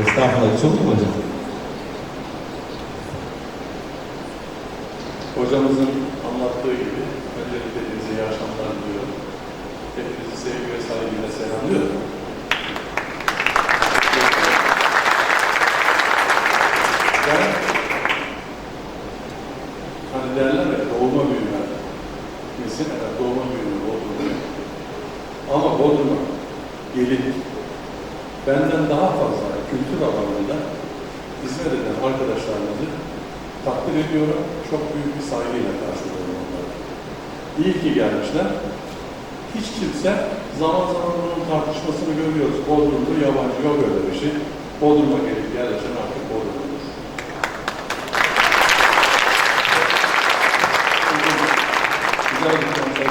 Estağfurullah. Çok mu hocam? Hocamızın anlattığı gibi öncelikle hepinize iyi akşamlar diliyorum. Hepinizi sevgi ve saygıyla selamlıyorum. Ben hani derler ya doğma büyüme. Evet doğma büyüme Bodrum'da. Ama Bodrum'a gelip benden daha fazla kültür alanında hizmet eden arkadaşlarımızı takdir ediyorum. Çok büyük bir saygıyla karşılıyorum onları. İyi ki gelmişler. Hiç kimse zaman zaman bunun tartışmasını görüyoruz. Bodrum'da yabancı yok öyle bir şey. Bodrum'a gelip yerleşen artık Bodrum'dur. Güzel bir konser.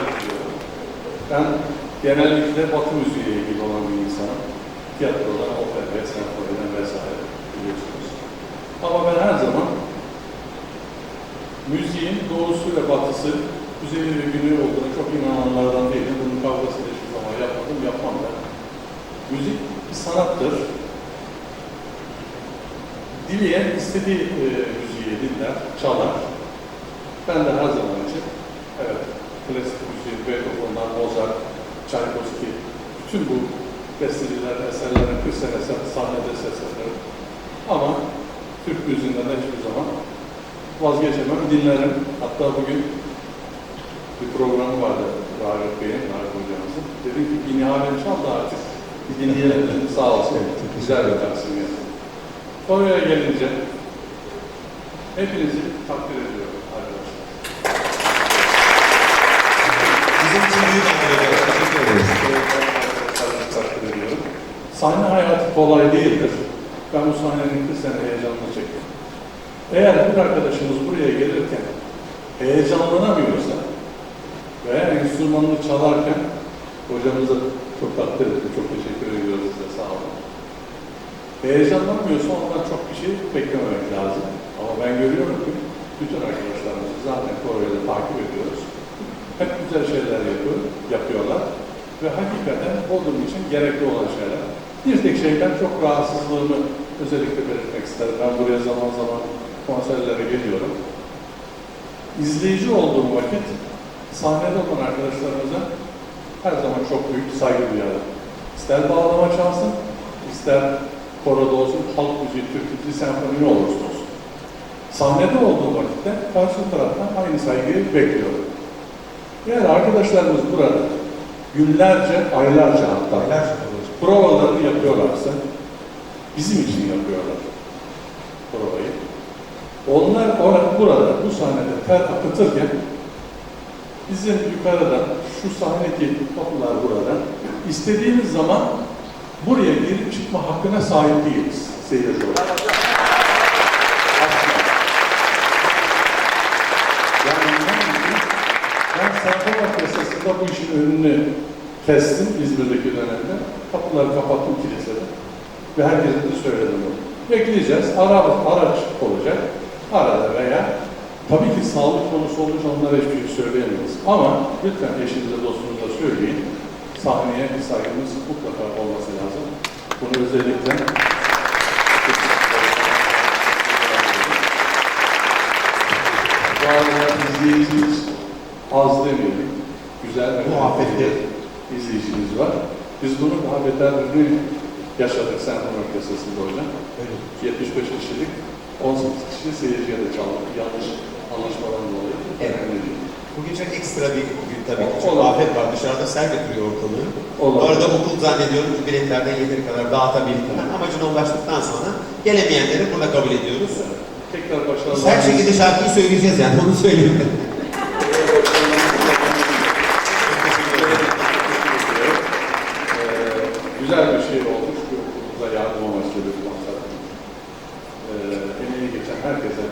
Ben genellikle Batı müziğiyle ilgili olan bir insanım. Tiyatrodan, operaya, senfoniden vesaire biliyorsunuz. Ama ben her zaman müziğin doğusu ve batısı, kuzeyi ve güney olduğuna çok inananlardan değilim. Bunun kavgasını hiçbir zaman yapmadım, yapmam da. Müzik bir sanattır. Dileyen istediği e, müziği dinler, çalar. Ben de her zaman için, evet, klasik müziği, Beethoven'dan Mozart, Tchaikovsky, bütün bu besteciler, eserlerin 40 sene sahnede seslenir. Ama Türk müziğinden de hiçbir zaman vazgeçemem, dinlerim. Hatta bugün bir programı vardı Rahip Bey'in, Rahip Hocamızın. Dedim ki Bini Alem çal da artık bir dinleyelim. Sağ olsun. Güzel bir taksim yaptı. Konuya gelince hepinizi takdir ediyorum arkadaşlar. Bizim için büyük Sahne hayatı kolay değildir. Ben bu sahnenin 40 sene heyecanını çektim. Eğer bir arkadaşımız buraya gelirken heyecanlanamıyorsa veya enstrümanını çalarken hocamıza çok takdir ettim, çok teşekkür ediyoruz size, sağ olun. Heyecanlanmıyorsa ondan çok bir şey beklememek lazım. Ama ben görüyorum ki bütün arkadaşlarımızı zaten Kore'de takip ediyoruz. Hep güzel şeyler yapıyor, yapıyorlar ve hakikaten Bodrum için gerekli olan şeyler. Bir tek şeyden çok rahatsızlığımı özellikle belirtmek isterim. Ben buraya zaman zaman konserlere geliyorum. İzleyici olduğum vakit sahnede olan arkadaşlarımıza her zaman çok büyük saygı duyarım. İster bağlama çalsın, ister koroda olsun, halk müziği, Türk müziği, senfoni olursa olsun. Sahnede olduğum vakitte karşı taraftan aynı saygıyı bekliyorum. Yani arkadaşlarımız burada günlerce, aylarca hatta Aylar hocam. Provalarını yapıyorlarsa bizim için yapıyorlar provayı. Onlar orada, burada bu sahnede ter akıtırken bizim yukarıdan şu sahnedeki kapılar burada istediğimiz zaman buraya girip çıkma hakkına sahip değiliz seyirci olarak. Yani ben Sanat Orkestrası'nda bu işin önünü kestim İzmir'deki dönemde. Kapıları kapattım kilisede. Ve herkese de söyledim bunu. Bekleyeceğiz. Ara, araç olacak. Arada veya tabii ki sağlık konusu olunca onlara hiçbir şey söyleyemeyiz. Ama lütfen eşinize, dostunuza söyleyin. Sahneye bir saygımız mutlaka olması lazım. Bunu özellikle izleyicimiz az demeyelim. Güzel ve muhabbetli izleyicimiz var. Biz bunu daha beterini yaşadık Senfon Orkestrası'nda hocam. Öyle. 75 kişilik, 18 kişi seyirciye de çaldık. Yanlış anlaşmadan dolayı. Evet. Önemli değil. Bugün çok ekstra bir gün tabii ki. Çok afet var. Dışarıda sel götürüyor ortalığı. Olur. Bu arada okul zannediyorum ki biletlerden yeteri kadar dağıtabildiler. Amacına ulaştıktan sonra gelemeyenleri burada kabul ediyoruz. Tekrar başarılar. Biz her şekilde şarkıyı söyleyeceğiz yani onu söyleyeyim güzel bir şey olmuş. Bir okulumuza yardım amaçlı bir konser. Ee, emeği geçen herkese,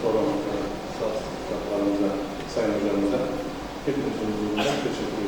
programımıza, sağlıklarımıza, sayın hocamıza hepinizin huzurunda teşekkür. Saygıyla.